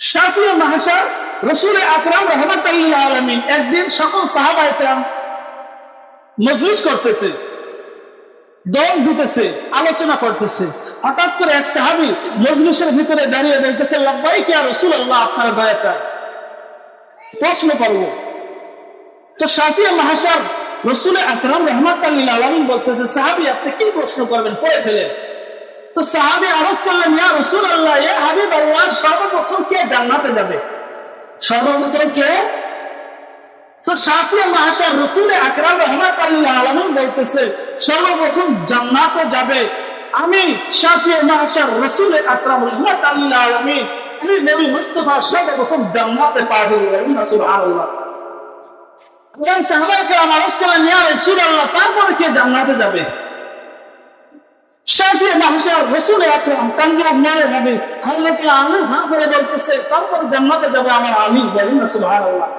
শাফিয়া রসুল আকরাম আলমিন একদিন সকল করতেছে দিতেছে, আলোচনা করতেছে। হঠাৎ করে এক সাহাবি মজলিসের ভিতরে দাঁড়িয়ে দেখতেছে লব্বাই কি আর রসুল আল্লাহ আপনার দয়াটা প্রশ্ন করব। তো শাফিয়া মাহাসার রসুল আকরাম রহমত আলমিন বলতেছে, সাহাবি, আপনি কি প্রশ্ন করবেন? পড়ে ফেলেন। তো সাহাবি আরজ করলেন, ইয়া রসুল আল্লাহ ইয়া হাবিব আল্লাহ, সর্বপ্রথম কে জান্নাতে যাবে? সর্বপ্রথম কে? তো শাফিয়া মাহাসার রসুল আকরাম রহমাত আল্লাহ বলতেছে, সর্বপ্রথম জান্নাতে যাবে। আমি শাফিয়া মাহাসার রসুল আকরাম রহমাত আল্লাহ আলমিন, আমি নবী মুস্তফা সর্বপ্রথম জান্নাতে পা দিলেন সুবহানাল্লাহ এবং সাহাবায়ে কেরাম আরজ করলেন, ইয়া রাসূলুল্লাহ, তারপরে কে জান্নাতে যাবে? শাফিয়া মাহশার রসুল আকরাম কান্দিরা মারে যাবে হযরত আলীর হাত ধরে বলতেছে, তারপরে জান্নাতে যাবে আমার আলী বলেন না, সুবহানাল্লাহ।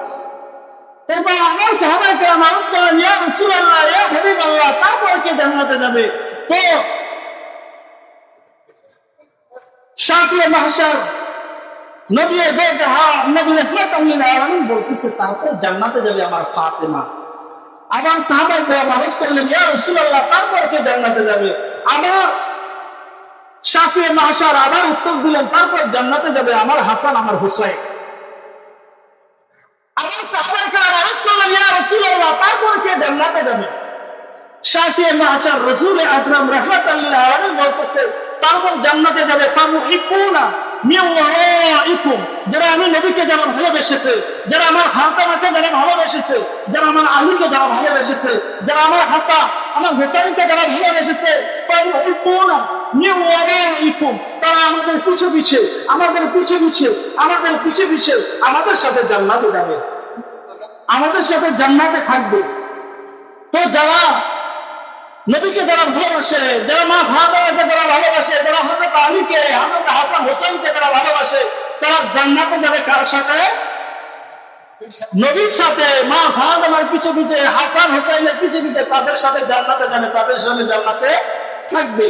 এরপর আমার সাহাবায়ে কেরাম আরজ করলেন, ইয়া রাসূলুল্লাহ, ইয়া হাবিবাল্লাহ, তারপরে কে জান্নাতে যাবে? তো শাফিয়া মাহশার নবী দেখে হ্যাঁ নবী রহমত আলামিন বলতেছে, তারপর জান্নাতে যাবে আমার ফাতেমা। আবার সাহাবাই কেরাম আরজ করলেন, ইয়া রাসূলুল্লাহ তারপর কে জান্নাতে যাবে? আবার শাফিয়ে মাহশার আবার উত্তর দিলেন তারপর জান্নাতে যাবে আমার হাসান, আমার হুসাইন। তারপর জান্নাতে যাবে? ওয়ারাইকুম যারা আমি নবীকে যারা ভালোবেসেছে, যারা আমার ফাতেমাকে যারা ভালোবেসেছে, যারা আমার আলীকে যারা ভালোবেসেছে, যারা আমার হাসান আমার হুসাইনকে যারা ভালোবেসেছে, তারা আমাদের পিছে পিছে, আমাদের পিছে পিছে, আমাদের পিছে পিছে, আমাদের সাথে জান্নাতে যাবে। আমাদের সাথে জান্নাতে থাকবে। তো যারা নবীকে যারা ভালোবাসে, যারা মা ফাতেমাকে যারা ভালোবাসে, যারা হযরত আলীকে হযরত হাসান হোসেনকে যারা ভালোবাসে তারা জান্নাতে যাবে কার সাথে? নবীর সাথে। মা ফাতেমার পিছে পিছে হাসান হোসাইনের পিছে পিছে তাদের সাথে জান্নাতে যাবে, তাদের সাথে জান্নাতে থাকবে।